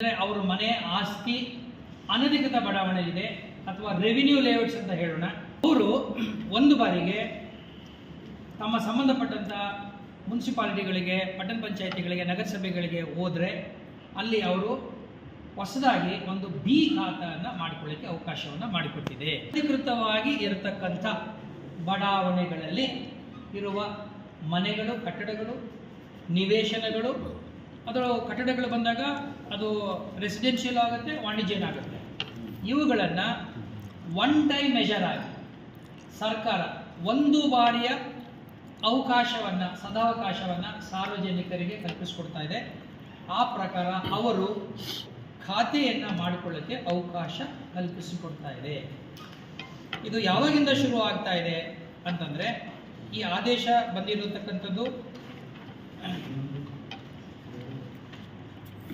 ಅವರ ಮನೆ ಆಸ್ತಿ, ಅನಧಿಕೃತ ಬಡಾವಣೆ ಇದೆ ಅಥವಾ ರೆವಿನ್ಯೂ ಲೇಔಟ್ಸ್ ಅಂತ ಹೇಳೋಣ. ಅವರು ಒಂದು ಬಾರಿಗೆ ತಮ್ಮ ಸಂಬಂಧಪಟ್ಟಂಥ ಮುನ್ಸಿಪಾಲಿಟಿಗಳಿಗೆ, ಪಟ್ಟಣ ಪಂಚಾಯತಿಗಳಿಗೆ, ನಗರಸಭೆಗಳಿಗೆ ಹೋದರೆ ಅಲ್ಲಿ ಅವರು ಹೊಸದಾಗಿ ಒಂದು ಬಿ ಖಾತೆಯನ್ನು ಮಾಡಿಕೊಳ್ಳಿಕ್ಕೆ ಅವಕಾಶವನ್ನು ಮಾಡಿಕೊಟ್ಟಿದೆ. ಅಧಿಕೃತವಾಗಿ ಇರತಕ್ಕಂಥ ಬಡಾವಣೆಗಳಲ್ಲಿ ಇರುವ ಮನೆಗಳು, ಕಟ್ಟಡಗಳು, ನಿವೇಶನಗಳು ಅದರ ಕಟ್ಟಡಗಳು ಬಂದಾಗ ಅದು ರೆಸಿಡೆನ್ಷಿಯಲ್ ಆಗುತ್ತೆ, ವಾಣಿಜ್ಯನ ಆಗುತ್ತೆ. ಇವುಗಳನ್ನು ಒನ್ ಟೈಮ್ ಮೆಜರ್ ಆಗಿ ಸರ್ಕಾರ ಒಂದು ಬಾರಿಯ ಅವಕಾಶವನ್ನು, ಸದಾವಕಾಶವನ್ನು ಸಾರ್ವಜನಿಕರಿಗೆ ಕಲ್ಪಿಸಿಕೊಡ್ತಾ ಇದೆ. ಆ ಪ್ರಕಾರ ಅವರು ಖಾತೆಯನ್ನು ಮಾಡಿಕೊಳ್ಳೋಕ್ಕೆ ಅವಕಾಶ ಕಲ್ಪಿಸಿಕೊಡ್ತಾ ಇದೆ. ಇದು ಯಾವಾಗಿಂದ ಶುರು ಆಗ್ತಾ ಇದೆ ಅಂತಂದರೆ ಈ ಆದೇಶ ಬಂದಿರತಕ್ಕಂಥದ್ದು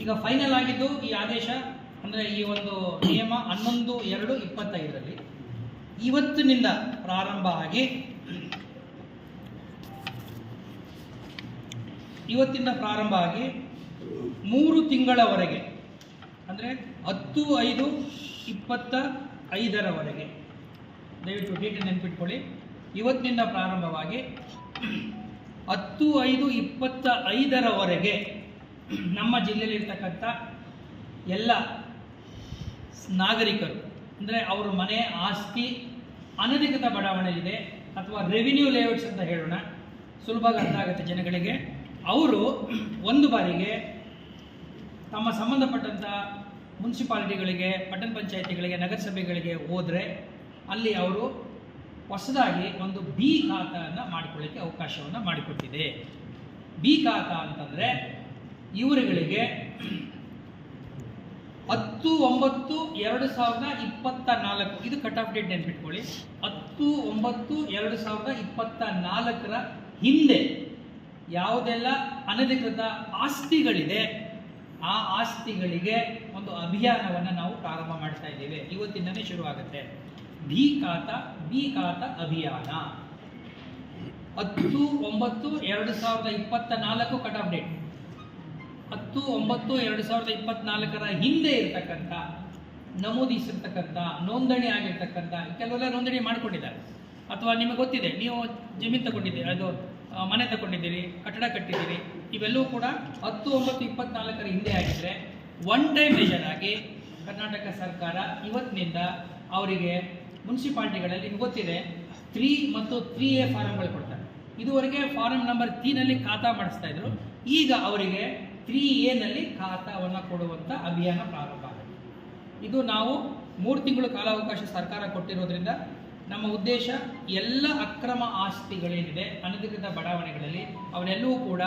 ಈಗ ಫೈನಲ್ ಆಗಿದ್ದು ಈ ಆದೇಶ, ಅಂದರೆ ಈ ಒಂದು ನಿಯಮ ಹನ್ನೊಂದು ಎರಡು ಇಪ್ಪತ್ತೈದರಲ್ಲಿ. ಇವತ್ತಿನಿಂದ ಪ್ರಾರಂಭ ಆಗಿ ಇವತ್ತಿಂದ ಪ್ರಾರಂಭ ಆಗಿ ಮೂರು ತಿಂಗಳವರೆಗೆ, ಅಂದರೆ ಹತ್ತು, ಐದು, ಇಪ್ಪತ್ತ ಐದರವರೆಗೆ. ದಯವಿಟ್ಟು ಡೇಟ್ ನೆನ್ಪಿಟ್ಕೊಳ್ಳಿ. ಇವತ್ತಿನಿಂದ ಪ್ರಾರಂಭವಾಗಿ ಹತ್ತು, ಐದು, ಇಪ್ಪತ್ತ ಐದರವರೆಗೆ ನಮ್ಮ ಜಿಲ್ಲೆಯಲ್ಲಿರ್ತಕ್ಕಂಥ ಎಲ್ಲ ನಾಗರಿಕರು, ಅಂದರೆ ಅವರ ಮನೆ ಆಸ್ತಿ, ಅನಧಿಕೃತ ಬಡಾವಣೆ ಇದೆ ಅಥವಾ ರೆವಿನ್ಯೂ ಲೇಔಟ್ಸ್ ಅಂತ ಹೇಳೋಣ. ಸುಲಭವಾಗಿ ಅರ್ಥ ಆಗುತ್ತೆ ಜನಗಳಿಗೆ. ಅವರು ಒಂದು ಬಾರಿಗೆ ತಮ್ಮ ಸಂಬಂಧಪಟ್ಟಂಥ ಮುನ್ಸಿಪಾಲಿಟಿಗಳಿಗೆ, ಪಟ್ಟಣ ಪಂಚಾಯತಿಗಳಿಗೆ, ನಗರಸಭೆಗಳಿಗೆ ಹೋದರೆ ಅಲ್ಲಿ ಅವರು ಹೊಸದಾಗಿ ಒಂದು ಬಿ ಖಾತಾನ ಮಾಡಿಕೊಳ್ಳಿಕ್ಕೆ ಅವಕಾಶವನ್ನು ಮಾಡಿಕೊಟ್ಟಿದೆ. ಬಿ ಖಾತಾ ಅಂತಂದರೆ ಇವರುಗಳಿಗೆ ಹತ್ತು, ಒಂಬತ್ತು, ಎರಡು ಸಾವಿರದ ಇಪ್ಪತ್ತ ನಾಲ್ಕು. ಇದು ಕಟ್ ಆಫ್ ಡೇಟ್ ನೆನ್ಪಿಟ್ಕೊಳ್ಳಿ. ಹತ್ತು, ಒಂಬತ್ತು, ಎರಡು ಸಾವಿರದ ಇಪ್ಪತ್ತ ನಾಲ್ಕರ ಹಿಂದೆ ಯಾವುದೆಲ್ಲ ಅನಧಿಕೃತ ಆಸ್ತಿಗಳಿದೆ, ಆ ಆಸ್ತಿಗಳಿಗೆ ಒಂದು ಅಭಿಯಾನವನ್ನು ನಾವು ಪ್ರಾರಂಭ ಮಾಡ್ತಾ ಇದ್ದೇವೆ. ಇವತ್ತಿಂದನೇ ಶುರು ಆಗುತ್ತೆ ಬಿ ಖಾತಾ ಬಿ ಖಾತಾ ಅಭಿಯಾನ. ಹತ್ತು, ಒಂಬತ್ತು, ಎರಡು ಸಾವಿರದ ಇಪ್ಪತ್ತ ನಾಲ್ಕು ಕಟ್ ಆಫ್ ಡೇಟ್ ಹತ್ತು, ಒಂಬತ್ತು, ಎರಡು ಸಾವಿರದ ಇಪ್ಪತ್ನಾಲ್ಕರ ಹಿಂದೆ ಇರತಕ್ಕಂಥ, ನಮೂದಿಸಿರ್ತಕ್ಕಂಥ, ನೋಂದಣಿ ಆಗಿರ್ತಕ್ಕಂಥ, ಕೆಲವೆಲ್ಲ ನೋಂದಣಿ ಮಾಡಿಕೊಂಡಿದ್ದಾರೆ. ಅಥವಾ ನಿಮಗೆ ಗೊತ್ತಿದೆ, ನೀವು ಜಮೀನು ತಗೊಂಡಿದ್ದೀರಿ, ಅದು ಮನೆ ತಗೊಂಡಿದ್ದೀರಿ, ಕಟ್ಟಡ ಕಟ್ಟಿದ್ದೀರಿ, ಇವೆಲ್ಲವೂ ಕೂಡ ಹತ್ತು, ಒಂಬತ್ತು, ಇಪ್ಪತ್ನಾಲ್ಕರ ಹಿಂದೆ ಆಗಿದ್ರೆ ಒನ್ ಟೈಮ್ ಮೆಜರ್ ಆಗಿ ಕರ್ನಾಟಕ ಸರ್ಕಾರ ಇವತ್ತಿನಿಂದ ಅವರಿಗೆ ಮುನ್ಸಿಪಾಲ್ಟಿಗಳಲ್ಲಿ ನಿಮ್ಗೆ ಗೊತ್ತಿದೆ ತ್ರೀ ಮತ್ತು ತ್ರೀ ಎ ಫಾರಂಗಳು ಕೊಡ್ತಾರೆ. ಇದುವರೆಗೆ ಫಾರಂ ನಂಬರ್ ತ್ರೀನಲ್ಲಿ ಖಾತಾ ಮಾಡಿಸ್ತಾ ಇದ್ರು. ಈಗ ಅವರಿಗೆ ತ್ರೀ ಎನಲ್ಲಿ ಖಾತಾವನ್ನು ಕೊಡುವಂಥ ಅಭಿಯಾನ ಪ್ರಾರಂಭ ಆಗಿದೆ. ಇದು ನಾವು ಮೂರು ತಿಂಗಳು ಕಾಲಾವಕಾಶ ಸರ್ಕಾರ ಕೊಟ್ಟಿರೋದ್ರಿಂದ ನಮ್ಮ ಉದ್ದೇಶ ಎಲ್ಲ ಅಕ್ರಮ ಆಸ್ತಿಗಳೇನಿದೆ, ಅನಧಿಕೃತ ಬಡಾವಣೆಗಳಲ್ಲಿ ಅವನ್ನೆಲ್ಲವೂ ಕೂಡ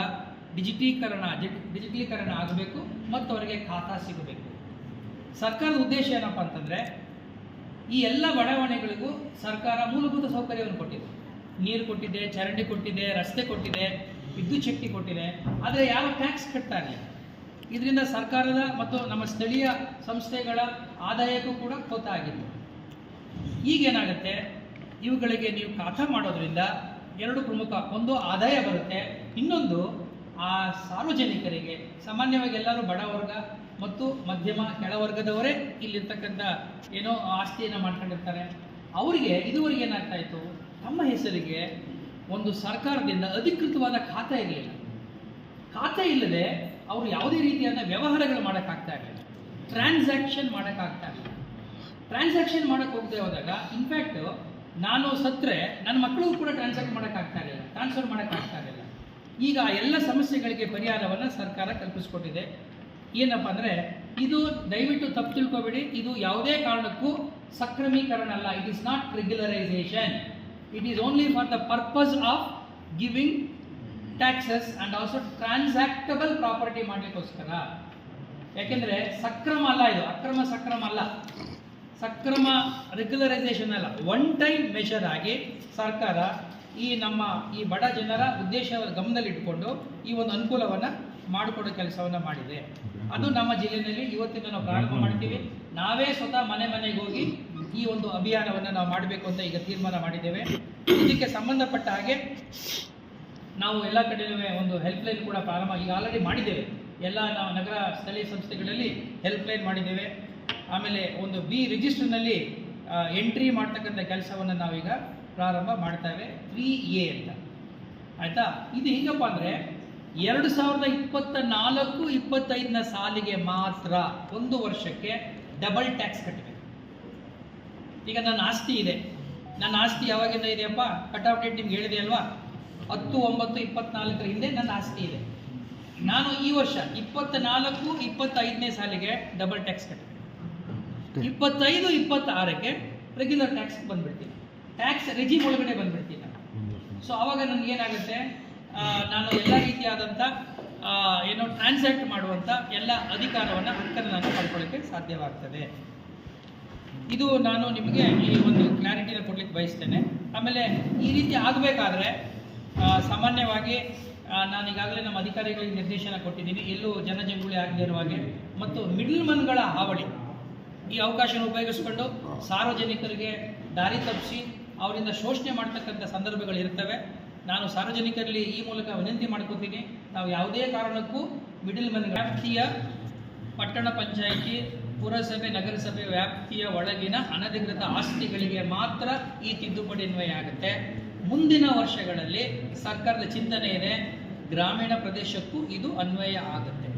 ಡಿಜಿಟೀಕರಣ ಡಿಜಿಟಲೀಕರಣ ಆಗಬೇಕು ಮತ್ತು ಅವರಿಗೆ ಖಾತಾ ಸಿಗಬೇಕು. ಸರ್ಕಾರದ ಉದ್ದೇಶ ಏನಪ್ಪ ಅಂತಂದರೆ ಈ ಎಲ್ಲ ಬಡಾವಣೆಗಳಿಗೂ ಸರ್ಕಾರ ಮೂಲಭೂತ ಸೌಕರ್ಯವನ್ನು ಕೊಟ್ಟಿದೆ. ನೀರು ಕೊಟ್ಟಿದೆ, ಚರಂಡಿ ಕೊಟ್ಟಿದೆ, ರಸ್ತೆ ಕೊಟ್ಟಿದೆ. ವಿದ್ಯುತ್ ಶಕ್ತಿ ಕೊಟ್ಟಿದೆ, ಆದರೆ ಯಾವ ಟ್ಯಾಕ್ಸ್ ಕಟ್ತಾ ಇದರಿಂದ ಸರ್ಕಾರದ ಮತ್ತು ನಮ್ಮ ಸ್ಥಳೀಯ ಸಂಸ್ಥೆಗಳ ಆದಾಯಕ್ಕೂ ಕೂಡ ಕೋತ ಆಗಿತ್ತು. ಈಗೇನಾಗುತ್ತೆ, ಇವುಗಳಿಗೆ ನೀವು ಕಾಥ ಮಾಡೋದ್ರಿಂದ ಎರಡು ಪ್ರಮುಖ, ಒಂದು ಆದಾಯ ಬರುತ್ತೆ, ಇನ್ನೊಂದು ಆ ಸಾರ್ವಜನಿಕರಿಗೆ, ಸಾಮಾನ್ಯವಾಗಿ ಎಲ್ಲರೂ ಬಡವರ್ಗ ಮತ್ತು ಮಧ್ಯಮ ಕೆಳವರ್ಗದವರೇ ಇಲ್ಲಿರ್ತಕ್ಕಂಥ ಏನೋ ಆಸ್ತಿಯನ್ನು ಮಾಡ್ಕೊಂಡಿರ್ತಾರೆ. ಅವರಿಗೆ ಇದುವರೆಗೆ ಏನಾಗ್ತಾ ಇತ್ತು? ತಮ್ಮ ಹೆಸರಿಗೆ ಒಂದು ಸರ್ಕಾರದಿಂದ ಅಧಿಕೃತವಾದ ಖಾತೆ ಇರಲಿಲ್ಲ. ಖಾತೆ ಇಲ್ಲದೆ ಅವರು ಯಾವುದೇ ರೀತಿಯಾದ ವ್ಯವಹಾರಗಳು ಮಾಡೋಕ್ಕಾಗ್ತಾ ಇರಲಿಲ್ಲ. ಟ್ರಾನ್ಸಾಕ್ಷನ್ ಮಾಡೋಕ್ಕಾಗ್ತಾ ಇರಲಿಲ್ಲ. ಟ್ರಾನ್ಸಾಕ್ಷನ್ ಮಾಡೋಕ್ಕೆ ಹೋಗದೆ ಹೋದಾಗ ಇನ್ಫ್ಯಾಕ್ಟ್ ನಾನು ಸತ್ತರೆ ನನ್ನ ಮಕ್ಕಳಿಗೂ ಕೂಡ ಟ್ರಾನ್ಸಾಕ್ಟ್ ಮಾಡೋಕ್ಕಾಗ್ತಾ ಇರಲಿಲ್ಲ. ಟ್ರಾನ್ಸ್ಫರ್ ಮಾಡೋಕ್ಕಾಗ್ತಾ ಇರಲಿಲ್ಲ. ಈಗ ಎಲ್ಲ ಸಮಸ್ಯೆಗಳಿಗೆ ಪರಿಹಾರವನ್ನು ಸರ್ಕಾರ ಕಲ್ಪಿಸ್ಕೊಟ್ಟಿದೆ. ಏನಪ್ಪ ಅಂದರೆ, ಇದು ದಯವಿಟ್ಟು ತಪ್ಪು ತಿಳ್ಕೊಬೇಡಿ. ಇದು ಯಾವುದೇ ಕಾರಣಕ್ಕೂ ಸಕ್ರಮೀಕರಣ ಅಲ್ಲ. It is not regularisation it is only for the purpose of giving taxes and also transactable property ಮಾಡಲಿಕ್ಕೋಸ್ಕರ ಯಾಕೆಂದರೆ ಸಕ್ರಮ ಅಲ್ಲ ಇದು, ಅಕ್ರಮ ಸಕ್ರಮ ಅಲ್ಲ. ಸಕ್ರಮ ರೆಗ್ಯುಲರೈಸೇಷನ್ ಅಲ್ಲ. ಒನ್ ಟೈಮ್ ಮೆಷರ್ ಆಗಿ ಸರ್ಕಾರ ಈ ನಮ್ಮ ಈ ಬಡ ಜನರ ಉದ್ದೇಶ ಗಮನದಲ್ಲಿಟ್ಟುಕೊಂಡು ಈ ಒಂದು ಅನುಕೂಲವನ್ನು ಮಾಡಿಕೊಡೋ ಕೆಲಸವನ್ನು ಮಾಡಿದೆ. ಅದು ನಮ್ಮ ಜಿಲ್ಲೆಯಲ್ಲಿ ಇವತ್ತಿಂದ ನಾವು ಪ್ರಾರಂಭ ಮಾಡ್ತೀವಿ. ನಾವೇ ಸ್ವತಃ ಮನೆ ಮನೆಗೆ ಹೋಗಿ ಈ ಒಂದು ಅಭಿಯಾನವನ್ನು ನಾವು ಮಾಡಬೇಕು ಅಂತ ಈಗ ತೀರ್ಮಾನ ಮಾಡಿದ್ದೇವೆ. ಇದಕ್ಕೆ ಸಂಬಂಧಪಟ್ಟ ಹಾಗೆ ನಾವು ಎಲ್ಲ ಕಡೆಯೂ ಒಂದು ಹೆಲ್ಪ್ಲೈನ್ ಕೂಡ ಪ್ರಾರಂಭ ಈಗ ಆಲ್ರೆಡಿ ಮಾಡಿದ್ದೇವೆ. ಎಲ್ಲ ನಾವು ನಗರ ಸ್ಥಳೀಯ ಸಂಸ್ಥೆಗಳಲ್ಲಿ ಹೆಲ್ಪ್ಲೈನ್ ಮಾಡಿದ್ದೇವೆ. ಆಮೇಲೆ ಒಂದು ಬಿ ರಿಜಿಸ್ಟರ್ನಲ್ಲಿ ಎಂಟ್ರಿ ಮಾಡ್ತಕ್ಕಂಥ ಕೆಲಸವನ್ನು ನಾವೀಗ ಪ್ರಾರಂಭ ಮಾಡ್ತೇವೆ ತ್ರೀ ಎ ಅಂತ. ಆಯಿತಾ? ಇದು ಹೇಗಪ್ಪ ಅಂದರೆ ಎರಡು ಸಾವಿರದ ಇಪ್ಪತ್ತ ನಾಲ್ಕು ಇಪ್ಪತ್ತೈದನ ಸಾಲಿಗೆ ಮಾತ್ರ ಒಂದು ವರ್ಷಕ್ಕೆ ಡಬಲ್ ಟ್ಯಾಕ್ಸ್ ಕಟ್ಟಬೇಕು. ಈಗ ನನ್ನ ಆಸ್ತಿ ಇದೆ. ನನ್ನ ಆಸ್ತಿ ಯಾವಾಗಿಂದ ಇದೆಯಪ್ಪ? ಕಟ್ ಆಫ್ ಡೇಟ್ ನಿಮ್ಗೆ ಹೇಳಿದೆ ಅಲ್ವಾ? ಹತ್ತು ಒಂಬತ್ತು ಇಪ್ಪತ್ನಾಲ್ಕರ ಹಿಂದೆ ನನ್ನ ಆಸ್ತಿ ಇದೆ. ನಾನು ಈ ವರ್ಷ ಇಪ್ಪತ್ತ ನಾಲ್ಕು ಇಪ್ಪತ್ತೈದನೇ ಸಾಲಿಗೆ ಡಬಲ್ ಟ್ಯಾಕ್ಸ್ ಕಟ್ಟಬೇಕು ಇಪ್ಪತ್ತೈದು ಇಪ್ಪತ್ತಾರಕ್ಕೆ ರೆಗ್ಯುಲರ್ ಟ್ಯಾಕ್ಸ್ ಬಂದ್ಬಿಡ್ತೀನಿ. ಟ್ಯಾಕ್ಸ್ ರೆಜಿಮ್ ಒಳಗಡೆ ಬಂದ್ಬಿಡ್ತೀನಿ. ನಾನು ಸೊ ಆವಾಗ ನನಗೆ ಏನಾಗುತ್ತೆ? ನಾನು ಎಲ್ಲ ರೀತಿಯಾದಂಥ ಏನೋ ಟ್ರಾನ್ಸಾಕ್ಟ್ ಮಾಡುವಂಥ ಎಲ್ಲ ಅಧಿಕಾರವನ್ನು ಹಕ್ಕನ್ನು ನಾನು ಪಡ್ಕೊಳ್ಳೋಕ್ಕೆ ಸಾಧ್ಯವಾಗ್ತದೆ. ಇದು ನಾನು ನಿಮಗೆ ಈ ಒಂದು ಕ್ಲಾರಿಟಿನ ಕೊಡ್ಲಿಕ್ಕೆ ಬಯಸ್ತೇನೆ. ಆಮೇಲೆ ಈ ರೀತಿ ಆಗಬೇಕಾದ್ರೆ ಸಾಮಾನ್ಯವಾಗಿ ನಾನು ಈಗಾಗಲೇ ನಮ್ಮ ಅಧಿಕಾರಿಗಳಿಗೆ ನಿರ್ದೇಶನ ಕೊಟ್ಟಿದ್ದೀನಿ. ಎಲ್ಲೂ ಜನಜಂಗುಳಿ ಆಗದೇ ಇರುವ ಹಾಗೆ. ಮತ್ತು ಮಿಡ್ಲ್ ಮನ್ಗಳ ಹಾವಳಿ, ಈ ಅವಕಾಶನ ಉಪಯೋಗಿಸ್ಕೊಂಡು ಸಾರ್ವಜನಿಕರಿಗೆ ದಾರಿ ತಪ್ಪಿಸಿ ಅವರಿಂದ ಶೋಷಣೆ ಮಾಡ್ತಕ್ಕಂಥ ಸಂದರ್ಭಗಳು ಇರ್ತವೆ. ನಾನು ಸಾರ್ವಜನಿಕರಲ್ಲಿ ಈ ಮೂಲಕ ವಿನಂತಿ ಮಾಡ್ಕೋತೀನಿ, ನಾವು ಯಾವುದೇ ಕಾರಣಕ್ಕೂ ಮಿಡಲ್ ಮನ್ ವ್ಯಾಪ್ತಿಯ ಪಟ್ಟಣ ಪಂಚಾಯಿತಿ ಪುರಸಭೆ, ನಗರಸಭೆ ವ್ಯಾಪ್ತಿಯ ಒಳಗಿನ ಅನಧಿಕೃತ ಆಸ್ತಿಗಳಿಗೆ ಮಾತ್ರ ಈ ತಿದ್ದುಪಡಿ ಅನ್ವಯ ಆಗುತ್ತೆ ಮುಂದಿನ ವರ್ಷಗಳಲ್ಲಿ ಸರ್ಕಾರದ ಚಿಂತನೆ ಇದೆ, ಗ್ರಾಮೀಣ ಪ್ರದೇಶಕ್ಕೂ ಇದು ಅನ್ವಯ ಆಗುತ್ತೆ.